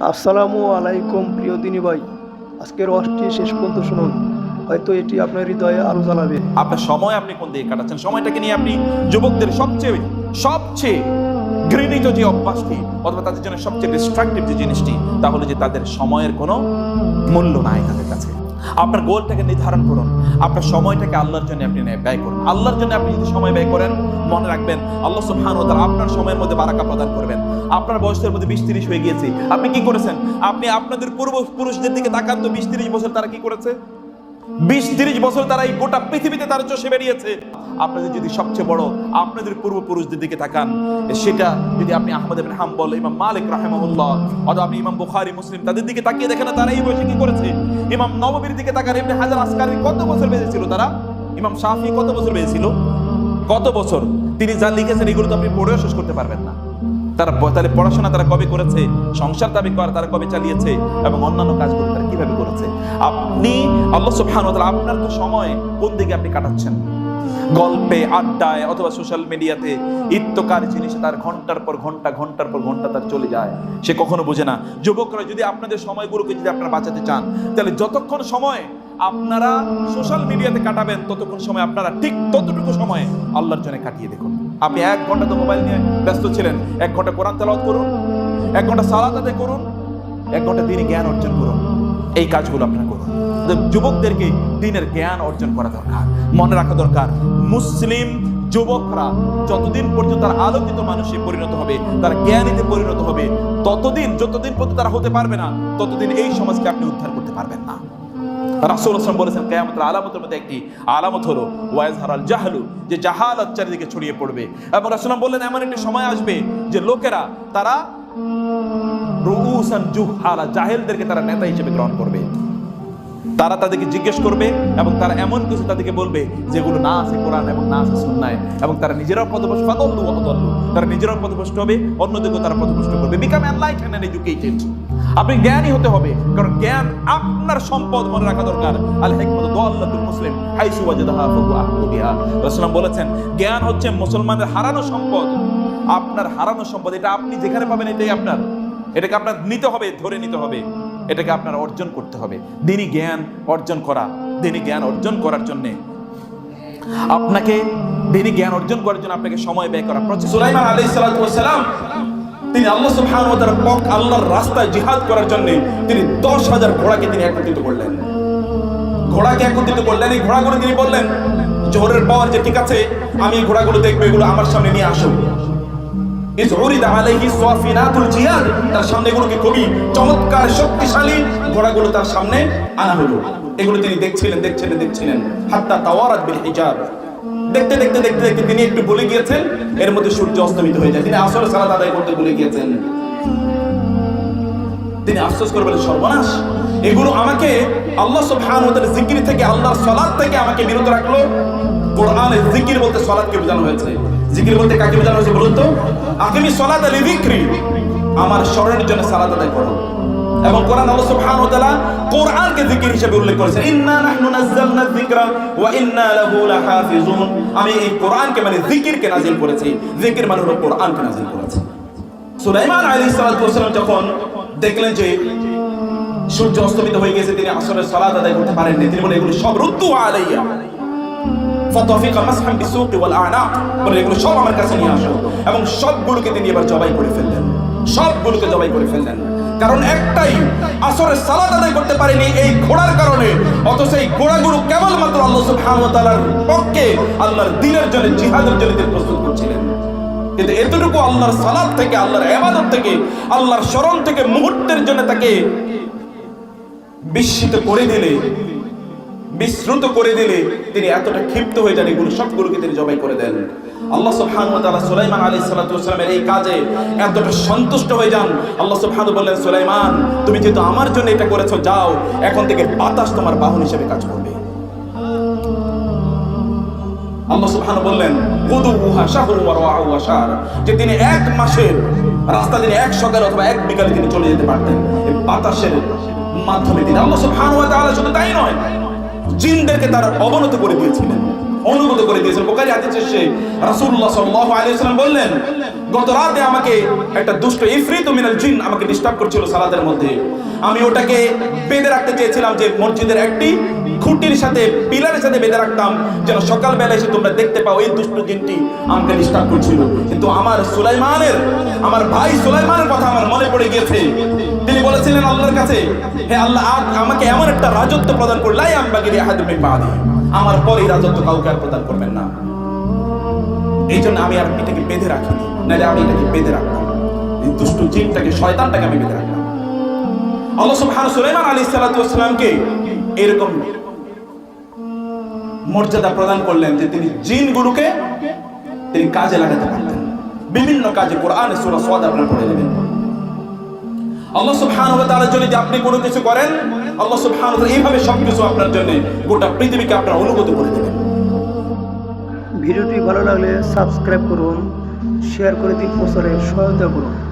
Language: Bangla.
আসসালামু আলাইকুম প্রিয় দিনী ভাই। আজকের রসটি শেষ পর্যন্ত শুনুন। হয়তো এটি আপনার হৃদয়ে আরও জ্বালাবে। আপনার সময় আপনি কোন দিকে কাটাচ্ছেন? সময়টাকে নিয়ে আপনি যুবকদের সবচেয়ে সবচেয়ে ঘৃণিত যে অভ্যাসটি, অথবা তাদের জন্য সবচেয়ে ডিস্ট্রাকটিভ যে জিনিসটি, তাহলে যে তাদের সময়ের কোনো মূল্য নাই তাদের কাছে। আপনার গোলটাকে নির্ধারণ করুন। আপনার সময়টাকে আল্লাহর জন্য আপনি ব্যয় করুন। আল্লাহর জন্য আপনি যদি সময় ব্যয় করেন, মনে রাখবেন, আল্লাহ সুবহানাহু তারা আপনার সময়ের মধ্যে বারাকা প্রদান করবেন। আপনার বয়সের মধ্যে বিশ তিরিশ হয়ে গিয়েছে। আপনি কি করেছেন? আপনি আপনাদের পূর্ব পুরুষদের দিকে তাকান তো বিশ তিরিশ বছর তারা কি করেছে? বিশ তিরিশ বছর তারা এই গোটা পৃথিবীতে তারা চষে বেরিয়েছে আপনাদের যদি সবচেয়ে বড় আপনাদের পূর্বপুরুষদের দিকে তাকান, সেটা যদি আপনি আহমদ ইবনে হাম্বল, ইমাম মালিক রাহিমাহুল্লাহ, অথবা আপনি ইমাম বুখারী, মুসলিম, তাদের দিকে তাকিয়ে দেখেন তারা এই বয়সে কি করেছে? ইমাম নববীর দিকে তাকান এমনি হাজার আসকারি কত বছর বেঁচে ছিল তারা? ইমাম শাফি কত বছর বেঁচে ছিল কত বছর? তিনি যা লিখেছেন, এগুলো তো আপনি পড়েও শেষ করতে পারবেন না। তারা তাহলে পড়াশোনা তারা কবে করেছে, সংসার দাবি করা তারা কবে চালিয়েছে এবং অন্যান্য কাজগুলো তারা কীভাবে করেছে? আপনি, আল্লাহ সুবহানাহু ওয়া আপনার তো সময় কোন দিকে আপনি কাটাচ্ছেন? গল্পে, আড্ডায় অথবা সোশ্যাল মিডিয়াতে ইত্যকার জিনিসে তার ঘণ্টার পর ঘণ্টা, ঘণ্টার পর ঘণ্টা তার চলে যায়। সে কখনো বোঝে না। যুবকরা যদি আপনাদের সময়গুলোকে যদি আপনারা বাঁচাতে চান, তাহলে যতক্ষণ সময় আপনারা সোশ্যাল মিডিয়াতে কাটাবেন, ততক্ষণ সময় আপনারা ঠিক ততটুকু সময় আল্লাহর জন্য কাটিয়ে দেখুন। আপনি এক ঘণ্টা তো মোবাইল নিয়ে ব্যস্ত ছিলেন। এক ঘণ্টা কোরআন তেলাওয়াত করুন, এক ঘণ্টা সালাত আদায় করুন, এক ঘণ্টা দিনই জ্ঞান অর্জন করুন। এই কাজগুলো আপনারা করুন। যুবকদেরকে দিনের জ্ঞান অর্জন করা দরকার, মনে রাখা দরকার। মুসলিম যুবকরা যতদিন পর্যন্ত তারা আলোকিত মানুষে পরিণত হবে, তারা জ্ঞানীতে পরিণত হবে, ততদিন, যতদিন পর্যন্ত তারা হতে পারবে না, ততদিন এই সমাজকে আপনি উদ্ধার করতে পারবেন না। রাসূল বলেছেন, কেয়ামতের আলামতের মধ্যে একটি আলামত হলো ওয়াইজ হারাল জাহালু যে চারিদিকে ছড়িয়ে পড়বে। এবং বললেন, এমন একটি সময় আসবে যে লোকেরা, তারা জুহালা, জাহেলদেরকে তারা নেতা হিসেবে গ্রহণ করবে। তারা তাদেরকে জিজ্ঞেস করবে এবং তারা এমন কিছু তাদেরকে বলবে যেগুলো না আছে কোরআন এবং না আছে সুন্নায়। এবং তারা নিজেরাও পথভ্রষ্ট, ফাদল্লু অদল্লু তারা নিজেরাও পথভ্রষ্ট হবে, অন্যদেরকেও তারা পথভ্রষ্ট করবে। বিকাম এনলাইটেন্ড এন্ড এডুকেটেড আপনি জ্ঞানী হতে হবে, কারণ জ্ঞান আপনার সম্পদ মনে রাখা দরকার। আল হিকমত দাল্লাতুল মুসলিম, হাইসু ওয়াজাদাহা রাসূলুল্লাহ বলেছেন, জ্ঞান হচ্ছে মুসলমানের হারানো সম্পদ। আপনার হারানো সম্পদ, এটা আপনি যেখানে পাবেন এটাই আপনার। এটাকে আপনার নিতে হবে, ধরে নিতে হবে। এটাকে আপনার অর্জন করতে হবে। দিনই জ্ঞান অর্জন করা দিনই জ্ঞান অর্জন করার জন্যে। আপনাকে দিনই জ্ঞান অর্জন করার জন্য আপনাকে সময় ব্যয় করা। সুলাইমান আলাইহিস সালাম তিনি আল্লাহ সুবহানাহু ওয়া তাআলার পথ, আল্লাহর রাস্তায় জিহাদ করার জন্য তিনি 10000 ঘোড়াকে তিনি একত্রিত করলেন। ঘোড়াকে একত্রিত করলেন, এই ঘোড়াগুলো তিনি বললেন, জোহরের পাওয়ার যে ঠিক আছে, আমি এই ঘোড়াগুলো দেখব, এগুলো আমার সামনে নিয়ে আসো ইজ উরিদা আলাইহি সাফিনাতুল জিয়াদ তার সামনে এগুলোকে খুবই চমৎকার, শক্তিশালী ঘোড়াগুলো তার সামনে আনা হলো। এগুলো তিনি দেখছিলেন দেখছিলেন দেখছিলেন। হাত্তা তাওয়ারাত বিল হিজাব। দেখতে দেখতে দেখতে দেখতে তিনি একটু ভুলে গিয়েছেন, এর মধ্যে সূর্য অস্তমিত হয়ে যায়। তিনি আসর সালাত আদায় করতে ভুলে গিয়েছেন। তিনি আফসোস করে বলেন, সর্বনাশ। এগুলো আমাকে আল্লাহ সুবহানাহু জিকির থেকে, আল্লাহর সালাত থেকে আমাকে বিরত রাখল। কোরআনে জিকির বলতে সালাতকে বোঝানো হয়েছে। জিকির বলতে কাকে বোঝানো হয়েছে বলুন তো? আকিমি সালাত আলি যিকরি আমার স্মরণের জন্য সালাত আদায় করো। এবং কোরআন আল্লাহ সুবহানাহু ওয়া তাআলা কোরআনকে জিকির হিসেবে উল্লেখ করেছেন। ইন্না নাহনু নাযালনা যিকরা ওয়া ইন্না লাহু লাহাফিজুন। আমি এই কোরআনকে মানে জিকিরকে নাযিল করেছি। জিকির মানে হলো কোরআনকে নাযিল করেছি। সুলাইমান আলাইহিস সালাতু ওয়াসালাম যখন দেখলেন যে সূর্য অস্তমিত হয়ে গেছে, তিনি আসরের সালাত আদায় করতে পারেননি। তিনি বলে এগুলো সব রুদ্দু আলাইয়া। ফাতাফিকা মাসহাম বিসুক ওয়াল আনাক। বলে এগুলো সব আমার কাছে নিয়ে আসো। এবং সবগুলোকে তিনি এবার জবাই করে ফেললেন। সবগুলোকে জবাই করে ফেললেন। কারণ একটাই আসরের সালাত আদায় করতে পারেনি এই ঘোড়ার কারণে। অথচ এই ঘোড়াগুলো কেবলমাত্র আল্লাহ সুবহানাহু পক্ষে আল্লাহর দ্বীনের জন্য জিহাদের জন্য প্রস্তুত করছিলেন। কিন্তু এতটুকু আল্লাহর সালাত থেকে, আল্লাহর ইবাদত থেকে, আল্লাহর স্মরণ থেকে, মুহূর্তের জন্য তাকে বিস্মিত করে দিলে, বিস্মৃত করে দিলে তিনি এতটা ক্ষিপ্ত হয়ে যান এগুলো সবগুলোকে তিনি জবাই করে দেন। আল্লাহ সুবহানাহু ওয়া তাআলা সুলাইমান আলাইহিস সালাতু এই কাজে এতটা সন্তুষ্ট হয়ে যান। আল্লাহ সুবহানাহু বললেন, সুলাইমান, তুমি যেহেতু আমার জন্য এটা করেছ, যাও, এখন থেকে বাতাস তোমার বাহন হিসেবে কাজ করবে। আল্লাহ সুবহানাহু বললেন কুদুহা শাহরু ওয়া যে তিনি এক মাসের রাস্তা তিনি এক সকালে অথবা এক বিকালে তিনি চলে যেতে পারতেন। এই বাতাসের মাধ্যমে তিনি আল্লাহ সুবহানাহু ওয়া তাআলা শুধু তাই নয়, জিনদেরকে তারা অবনত করে দিয়েছিলেন। অনুভূত করে দিয়েছেন। বোকারি হাদিস শেষে রাসূলুল্লাহ সাল্লাল্লাহু আলাইহি ওয়াসাল্লাম বললেন গত রাতে আমাকে একটা দুষ্ট ইফরিত মিনাল জিন আমাকে ডিস্টার্ব করছিল সালাতের মধ্যে। আমি ওটাকে বেঁধে রাখতে চেয়েছিলাম যে মসজিদের একটি খুঁটির সাথে, পিলারের সাথে বেঁধে রাখতাম, যেন সকালবেলা এসে তোমরা দেখতে পাও এই দুষ্ট জিনটি আমাকে ডিস্টার্ব করছিল। কিন্তু আমার সুলাইমানের, আমার ভাই সুলাইমানের কথা আমার মনে পড়ে গিয়েছে। তিনি বলেছিলেন আল্লাহর কাছে, হে আল্লাহ আমাকে এমন একটা রাজত্ব প্রদান করলাই আমি বাগিরি আহাদুমি বাদি। আমার পরে রাজত্ব কাউকে আর প্রদান করবেন না। এই জন্য আমি আর এটাকে বেঁধে রাখিনি। নাহলে আমি এটাকে বেঁধে রাখতাম। এই দুষ্ট জিনটাকে, শয়তানটাকে আমি বেঁধে রাখতাম। আল্লাহ ওয়াসসালামকে এরকম মর্যাদা প্রদান করলেন যে তিনি তিনি কাজে লাগাতে পারতেন। বিভিন্ন কাজে কোরআনে সাদ আপনারা পড়ে নেবেন। আল্লাহ সুবহানাহু তাআলার জন্য যে আপনি কোনো কিছু করেন, আল্লাহ সুবহানাহু এইভাবে সবকিছু আপনার জন্য গোটা পৃথিবীকে আপনার অনুগত করে দেবেন। ভিডিওটি ভালো লাগলে সাবস্ক্রাইব করুন শেয়ার করে দিন প্রচারে সহায়তা করুন।